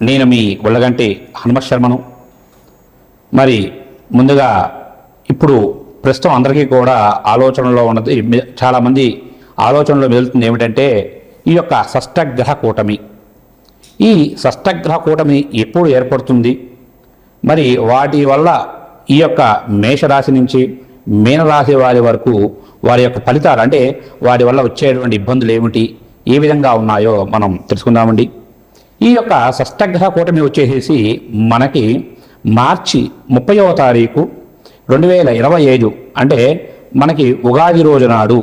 నేను మీ ఉల్లగంటి హనుమత్ శర్మను. మరి ముందుగా ఇప్పుడు ప్రస్తుతం అందరికీ కూడా ఆలోచనలో ఉన్నది చాలామంది ఆలోచనలో మెదులుతుంది ఏమిటంటే ఈ యొక్క షష్టగ్రహ కూటమి. ఈ షష్టగ్రహ కూటమి ఎప్పుడు ఏర్పడుతుంది? మరి వాటి వల్ల ఈ యొక్క మేషరాశి నుంచి మీనరాశి వారి వరకు వారి యొక్క ఫలితాలు అంటే వారి వల్ల వచ్చేటువంటి ఇబ్బందులు ఏమిటి ఏ విధంగా ఉన్నాయో మనం తెలుసుకుందామండి. ఈ యొక్క షష్టగ్రహ కూటమి వచ్చేసేసి మనకి మార్చి ముప్పైవ తారీఖు రెండు వేల ఇరవై ఐదు. అంటే మనకి ఉగాది రోజు నాడు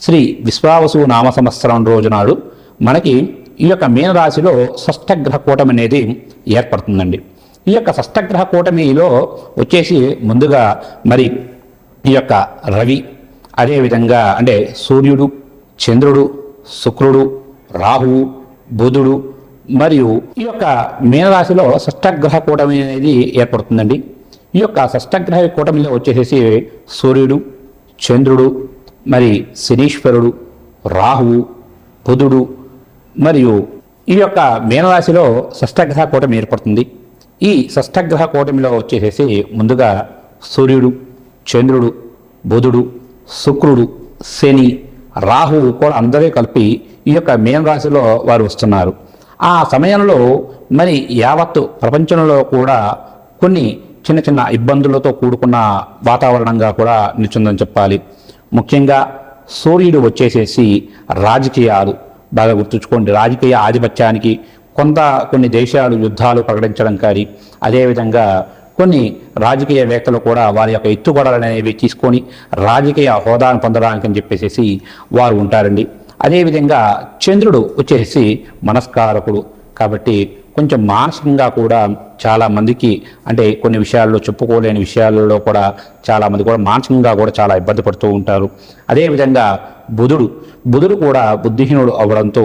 శ్రీ విశ్వావసు నామ సంవత్సరం రోజు నాడు మనకి ఈ యొక్క మీనరాశిలో షష్టగ్రహ కూటమి అనేది ఏర్పడుతుందండి. ఈ యొక్క షష్టగ్రహ కూటమిలో వచ్చేసి ముందుగా మరి ఈ యొక్క రవి అదేవిధంగా అంటే సూర్యుడు చంద్రుడు శుక్రుడు రాహువు బుధుడు మరియు ఈ యొక్క మీనరాశిలో షష్టగ్రహ కూటమి అనేది ఏర్పడుతుందండి. ఈ యొక్క షష్టగ్రహ కూటమిలో వచ్చేసేసి సూర్యుడు చంద్రుడు మరి శనీశ్వరుడు రాహువు బుధుడు మరియు ఈ యొక్క మీనరాశిలో షష్టగ్రహ కూటమి ఏర్పడుతుంది. ఈ షష్టగ్రహ కూటమిలో వచ్చేసేసి ముందుగా సూర్యుడు చంద్రుడు బుధుడు శుక్రుడు శని రాహువు కూడా అందరూ కలిపి ఈ యొక్క మీనరాశిలో వారు వస్తున్నారు. ఆ సమయంలో మరి యావత్తు ప్రపంచంలో కూడా కొన్ని చిన్న చిన్న ఇబ్బందులతో కూడుకున్న వాతావరణంగా కూడా నిలుచుందని చెప్పాలి. ముఖ్యంగా సూర్యుడు వచ్చేసేసి రాజకీయాలు బాగా గుర్తుంచుకోండి. రాజకీయ ఆధిపత్యానికి కొంత కొన్ని దేశాలు యుద్ధాలు ప్రకటించడం కానీ అదేవిధంగా కొన్ని రాజకీయవేత్తలు కూడా వారి యొక్క ఎత్తుగడలు అనేవి తీసుకొని రాజకీయ హోదాను పొందడానికి అని చెప్పేసి వారు ఉంటారండి. అదేవిధంగా చంద్రుడు వచ్చేసి మనస్కారకుడు. కాబట్టి కొంచెం మానసికంగా కూడా చాలా మందికి అంటే కొన్ని విషయాల్లో చెప్పుకోలేని విషయాలలో కూడా చాలామంది కూడా మానసికంగా కూడా చాలా ఇబ్బంది పడుతూ ఉంటారు. అదేవిధంగా బుధుడు బుధుడు కూడా బుద్ధిహీనుడు అవ్వడంతో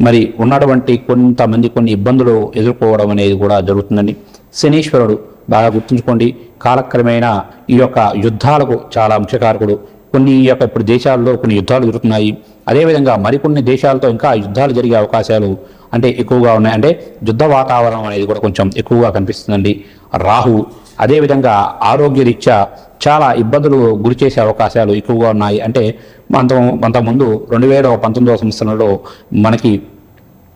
మరి ఉన్నటువంటి కొంతమంది కొన్ని ఇబ్బందులు ఎదుర్కోవడం అనేది కూడా జరుగుతుందండి. శనీశ్వరుడు బాగా గుర్తుంచుకోండి. కాలక్రమేణా ఈ యొక్క యుద్ధాలకు చాలా ముఖ్యకారకుడు కొన్ని ఈ యొక్క ఇప్పుడు దేశాల్లో కొన్ని యుద్ధాలు జరుగుతున్నాయి. అదేవిధంగా మరికొన్ని దేశాలతో ఇంకా యుద్ధాలు జరిగే అవకాశాలు అంటే ఎక్కువగా ఉన్నాయి. అంటే యుద్ధ వాతావరణం అనేది కూడా కొంచెం ఎక్కువగా కనిపిస్తుందండి. రాహు అదేవిధంగా ఆరోగ్య రీత్యా చాలా ఇబ్బందులు గురి చేసే అవకాశాలు ఎక్కువగా ఉన్నాయి. అంటే అంత అంతకుముందు రెండు వేల పంతొమ్మిదవ సంవత్సరంలో మనకి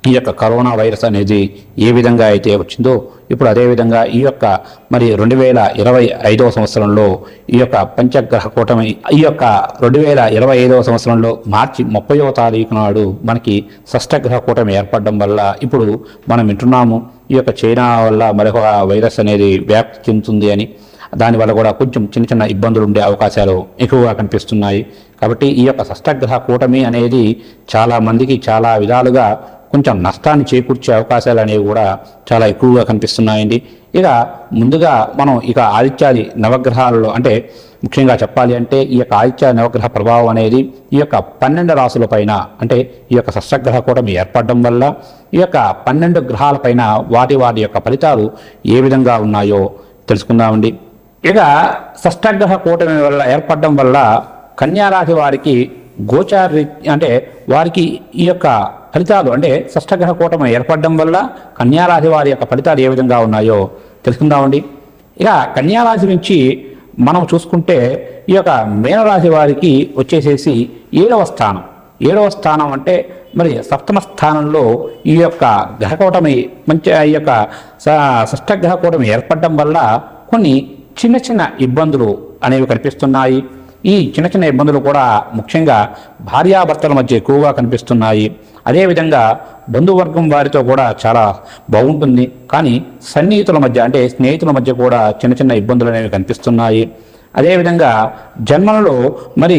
ఈ యొక్క కరోనా వైరస్ అనేది ఏ విధంగా అయితే వచ్చిందో ఇప్పుడు అదేవిధంగా ఈ యొక్క మరి రెండు వేల ఇరవై ఐదవ సంవత్సరంలో ఈ యొక్క పంచగ్రహ కూటమి ఈ యొక్క రెండు వేల ఇరవై ఐదవ సంవత్సరంలో మార్చి ముప్పైవ తారీఖు నాడు మనకి షష్టగ్రహ కూటమి ఏర్పడడం వల్ల ఇప్పుడు మనం వింటున్నాము ఈ యొక్క చైనా వల్ల మరొక వైరస్ అనేది వ్యాప్తి చెందుతుంది అని. దానివల్ల కూడా కొంచెం చిన్న చిన్న ఇబ్బందులు ఉండే అవకాశాలు ఎక్కువగా కనిపిస్తున్నాయి. కాబట్టి ఈ యొక్క షష్టగ్రహ కూటమి అనేది చాలా మందికి చాలా విధాలుగా కొంచెం నష్టాన్ని చేకూర్చే అవకాశాలు అనేవి కూడా చాలా ఎక్కువగా కనిపిస్తున్నాయండి. ఇక ముందుగా మనం ఇక ఆదిత్యాది నవగ్రహాలలో అంటే ముఖ్యంగా చెప్పాలి అంటే ఈ యొక్క ఆదిత్య నవగ్రహ ప్రభావం అనేది ఈ యొక్క పన్నెండు రాసుల పైన అంటే ఈ యొక్క షష్టగ్రహ కూటమి ఏర్పడడం వల్ల ఈ యొక్క పన్నెండు గ్రహాలపైన వాటి వాటి యొక్క ఫలితాలు ఏ విధంగా ఉన్నాయో తెలుసుకుందామండి. ఇక షష్టగ్రహ కూటమి వల్ల ఏర్పడడం వల్ల కన్యారాశి వారికి గోచారి అంటే వారికి ఈ యొక్క ఫలితాలు అంటే షష్టగ్రహ కూటమి ఏర్పడడం వల్ల కన్యారాశి వారి యొక్క ఫలితాలు ఏ విధంగా ఉన్నాయో తెలుసుకుందామండి. ఇక కన్యారాశి నుంచి మనం చూసుకుంటే ఈ యొక్క మీనరాశి వారికి వచ్చేసేసి ఏడవ స్థానం. ఏడవ స్థానం అంటే మరి సప్తమ స్థానంలో ఈ యొక్క గ్రహకూటమి మంచి ఈ యొక్క షష్ఠగ్రహ షష్టగ్రహ కూటమి ఏర్పడడం వల్ల కొన్ని చిన్న చిన్న ఇబ్బందులు అనేవి కనిపిస్తున్నాయి. ఈ చిన్న చిన్న ఇబ్బందులు కూడా ముఖ్యంగా భార్యాభర్తల మధ్య ఎక్కువగా కనిపిస్తున్నాయి. అదేవిధంగా బంధువర్గం వారితో కూడా చాలా బాగుంటుంది. కానీ సన్నిహితుల మధ్య అంటే స్నేహితుల మధ్య కూడా చిన్న చిన్న ఇబ్బందులు అనేవి కనిపిస్తున్నాయి. అదేవిధంగా జన్మలలో మరి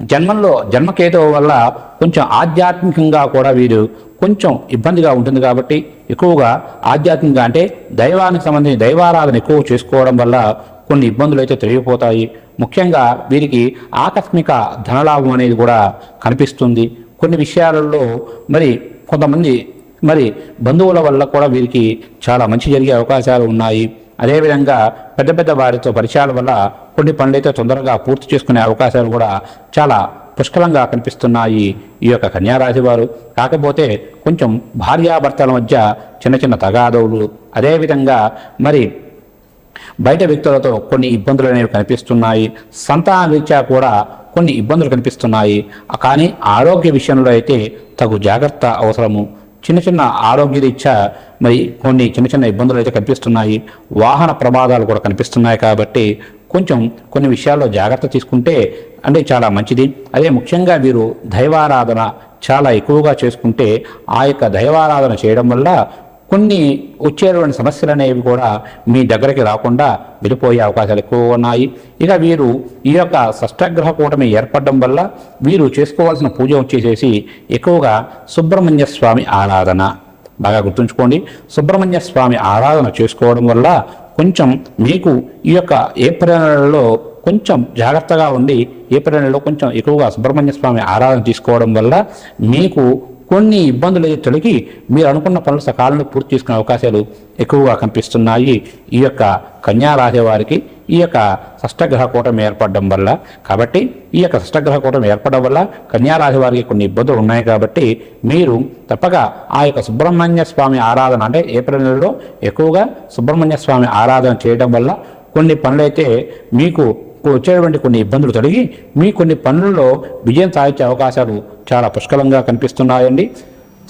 జన్మంలో జన్మకేతువు వల్ల కొంచెం ఆధ్యాత్మికంగా కూడా వీరు కొంచెం ఇబ్బందిగా ఉంటుంది కాబట్టి ఎక్కువగా ఆధ్యాత్మికంగా అంటే దైవానికి సంబంధించిన దైవారాధన ఎక్కువ చేసుకోవడం వల్ల కొన్ని ఇబ్బందులు అయితే తొలగిపోతాయి. ముఖ్యంగా వీరికి ఆకస్మిక ధనలాభం అనేది కూడా కనిపిస్తుంది. కొన్ని విషయాలలో మరి కొంతమంది మరి బంధువుల వల్ల కూడా వీరికి చాలా మంచి జరిగే అవకాశాలు ఉన్నాయి. అదేవిధంగా పెద్ద పెద్ద వారితో పరిచయాల వల్ల కొన్ని పనులైతే తొందరగా పూర్తి చేసుకునే అవకాశాలు కూడా చాలా పుష్కలంగా కనిపిస్తున్నాయి ఈ యొక్క కన్యారాశి వారు కాకపోతే కొంచెం భార్యాభర్తల మధ్య చిన్న చిన్న తగాదవులు అదేవిధంగా మరి బయట వ్యక్తులతో కొన్ని ఇబ్బందులు అనేవి కనిపిస్తున్నాయి. సంతాన రీత్యా కూడా కొన్ని ఇబ్బందులు కనిపిస్తున్నాయి. కానీ ఆరోగ్య విషయంలో అయితే తగు జాగ్రత్త అవసరము. చిన్న చిన్న ఆరోగ్య రీత్యా మరి కొన్ని చిన్న చిన్న ఇబ్బందులు అయితే కనిపిస్తున్నాయి. వాహన ప్రమాదాలు కూడా కనిపిస్తున్నాయి కాబట్టి కొంచెం కొన్ని విషయాల్లో జాగ్రత్త తీసుకుంటే అంటే చాలా మంచిది. అదే ముఖ్యంగా వీరు దైవారాధన చాలా ఎక్కువగా చేసుకుంటే ఆ యొక్క దైవారాధన చేయడం వల్ల కొన్ని వచ్చేటువంటి సమస్యలు అనేవి కూడా మీ దగ్గరికి రాకుండా వెళ్ళిపోయే అవకాశాలు ఎక్కువ ఉన్నాయి. ఇక వీరు ఈ యొక్క షష్టగ్రహ కూటమి ఏర్పడడం వల్ల వీరు చేసుకోవాల్సిన పూజ వచ్చేసేసి ఎక్కువగా సుబ్రహ్మణ్య స్వామి ఆరాధన. బాగా గుర్తుంచుకోండి. సుబ్రహ్మణ్య స్వామి ఆరాధన చేసుకోవడం వల్ల కొంచెం మీకు ఈ యొక్క ఏప్రిల్ నెలలో కొంచెం జాగ్రత్తగా ఉండి ఏప్రిల్ నెలలో కొంచెం ఎక్కువగా సుబ్రహ్మణ్య స్వామి ఆరాధన తీసుకోవడం వల్ల మీకు కొన్ని ఇబ్బందులు అయితే తొలగి మీరు అనుకున్న పనులు సకాలంలో పూర్తి చేసుకునే అవకాశాలు ఎక్కువగా కనిపిస్తున్నాయి. ఈ యొక్క కన్యా రాశి వారికి ఈ యొక్క షష్టగ్రహ కూటమి ఏర్పడడం వల్ల కాబట్టి ఈ యొక్క షష్టగ్రహ కూటమి ఏర్పడడం వల్ల కన్యా రాశి వారికి కొన్ని ఇబ్బందులు ఉన్నాయి కాబట్టి మీరు తప్పక ఆ యొక్క సుబ్రహ్మణ్య స్వామి ఆరాధన అంటే ఏప్రిల్ నెలలో ఎక్కువగా సుబ్రహ్మణ్య స్వామి ఆరాధన చేయడం వల్ల కొన్ని పనులైతే మీకు వచ్చేటువంటి కొన్ని ఇబ్బందులు తొలగి మీ కొన్ని పనుల్లో విజయం సాధించే అవకాశాలు చాలా పుష్కలంగా కనిపిస్తున్నాయండి.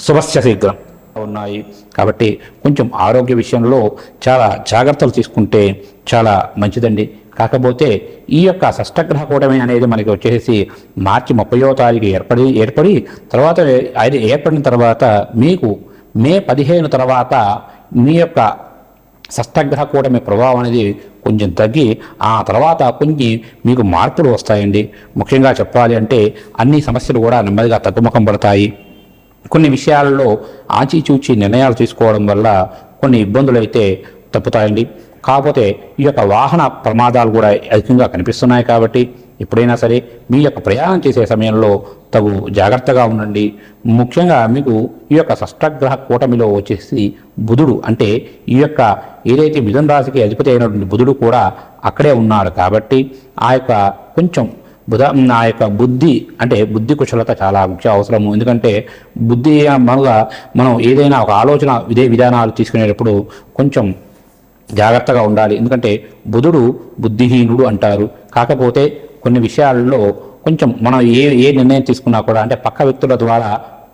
శుభస్య శీఘ్రం. ఉన్నాయి. కాబట్టి కొంచెం ఆరోగ్య విషయంలో చాలా జాగ్రత్తలు తీసుకుంటే చాలా మంచిదండి. కాకపోతే ఈ యొక్క షష్టగ్రహ కూటమి అనేది మనకి వచ్చేసి మార్చి ముప్పయో తారీఖు ఏర్పడి ఏర్పడి తర్వాత అది ఏర్పడిన తర్వాత మీకు మే పదిహేను తర్వాత మీ యొక్క షష్టగ్రహ కూటమి ప్రభావం అనేది కొంచెం తగ్గి ఆ తర్వాత కొన్ని మీకు మార్పులు వస్తాయండి. ముఖ్యంగా చెప్పాలి అంటే అన్ని సమస్యలు కూడా నెమ్మదిగా తగ్గుముఖం పడతాయి. కొన్ని విషయాలలో ఆచిచూచి నిర్ణయాలు తీసుకోవడం వల్ల కొన్ని ఇబ్బందులు అయితే తప్పుతాయండి. కాకపోతే ఈ యొక్క వాహన ప్రమాదాలు కూడా అధికంగా కనిపిస్తున్నాయి కాబట్టి ఎప్పుడైనా సరే మీ యొక్క ప్రయాణం చేసే సమయంలో తగు జాగ్రత్తగా ఉండండి. ముఖ్యంగా మీకు ఈ యొక్క షష్టగ్రహ కూటమిలో వచ్చేసి బుధుడు అంటే ఈ యొక్క ఏదైతే మిథున రాశికి అధిపతి అయినటువంటి బుధుడు కూడా అక్కడే ఉన్నాడు కాబట్టి ఆ యొక్క కొంచెం బుధ ఆ యొక్క బుద్ధి అంటే బుద్ధి కుశలత చాలా ముఖ్య అవసరము. ఎందుకంటే బుద్ధి మనగా మనం ఏదైనా ఒక ఆలోచన ఇదే విధానాలు తీసుకునేటప్పుడు కొంచెం జాగ్రత్తగా ఉండాలి. ఎందుకంటే బుధుడు బుద్ధిహీనుడు అంటారు. కాకపోతే కొన్ని విషయాల్లో కొంచెం మనం ఏ ఏ నిర్ణయం తీసుకున్నా కూడా అంటే పక్క వ్యక్తుల ద్వారా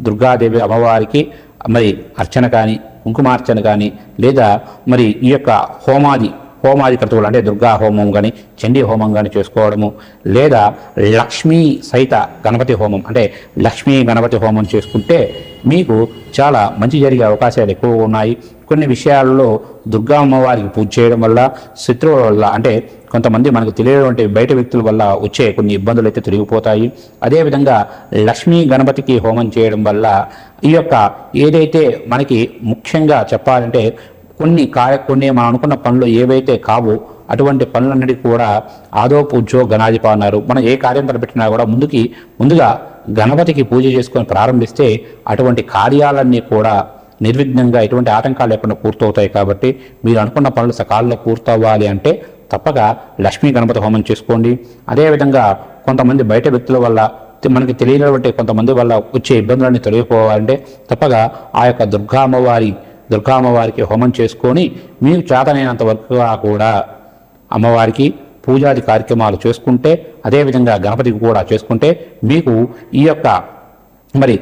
దుర్గాదేవి అమ్మవారికి మరి అర్చన కానీ కుంకుమార్చన కానీ లేదా మరి ఈ యొక్క హోమాది హోమాది క్రతువులు అంటే దుర్గా హోమం కానీ చండీ హోమం కానీ చేసుకోవడము లేదా లక్ష్మీ సహిత గణపతి హోమం అంటే లక్ష్మీ గణపతి హోమం చేసుకుంటే మీకు చాలా మంచి జరిగే అవకాశాలు ఎక్కువగా ఉన్నాయి. కొన్ని విషయాల్లో దుర్గా అమ్మవారికి పూజ చేయడం వల్ల శత్రువుల వల్ల అంటే కొంతమంది మనకు తెలియనటువంటి బయట వ్యక్తుల వల్ల వచ్చే కొన్ని ఇబ్బందులు అయితే తొలగిపోతాయి. అదేవిధంగా లక్ష్మీ గణపతికి హోమం చేయడం వల్ల ఈ యొక్క ఏదైతే మనకి ముఖ్యంగా చెప్పాలంటే కొన్ని కార్య కొన్ని మనం అనుకున్న పనులు ఏవైతే కావో అటువంటి పనులన్నిటికీ కూడా ఆదో పూజో గణాధిప అన్నారు. మనం ఏ కార్యం తలపెట్టినా కూడా ముందుకి ముందుగా గణపతికి పూజ చేసుకొని ప్రారంభిస్తే అటువంటి కార్యాలన్నీ కూడా నిర్విఘ్నంగా ఎటువంటి ఆటంకాలు లేకుండా పూర్తవుతాయి కాబట్టి మీరు అనుకున్న పనులు సకాలంలో పూర్తవ్వాలి అంటే తప్పక లక్ష్మీ గణపతి హోమం చేసుకోండి. అదేవిధంగా కొంతమంది బయట వ్యక్తుల వల్ల మనకి తెలియనటువంటి కొంతమంది వల్ల వచ్చే ఇబ్బందులన్నీ తొలగిపోవాలంటే తప్పగా ఆ యొక్క దుర్గా అమ్మవారి దుర్గా అమ్మవారికి హోమం చేసుకొని మీకు చేతనైనంత వరకు కూడా అమ్మవారికి పూజాది కార్యక్రమాలు చేసుకుంటే అదేవిధంగా గణపతికి కూడా చేసుకుంటే మీకు ఈ యొక్క మరి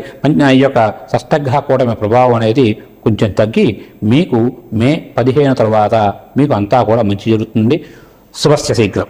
ఈ యొక్క షష్టగ్రహ కూటమి ప్రభావం అనేది కొంచెం తగ్గి మీకు మే పదిహేను తర్వాత మీకు అంతా కూడా మంచి జరుగుతుంది. శుభస్య శీఘ్రం.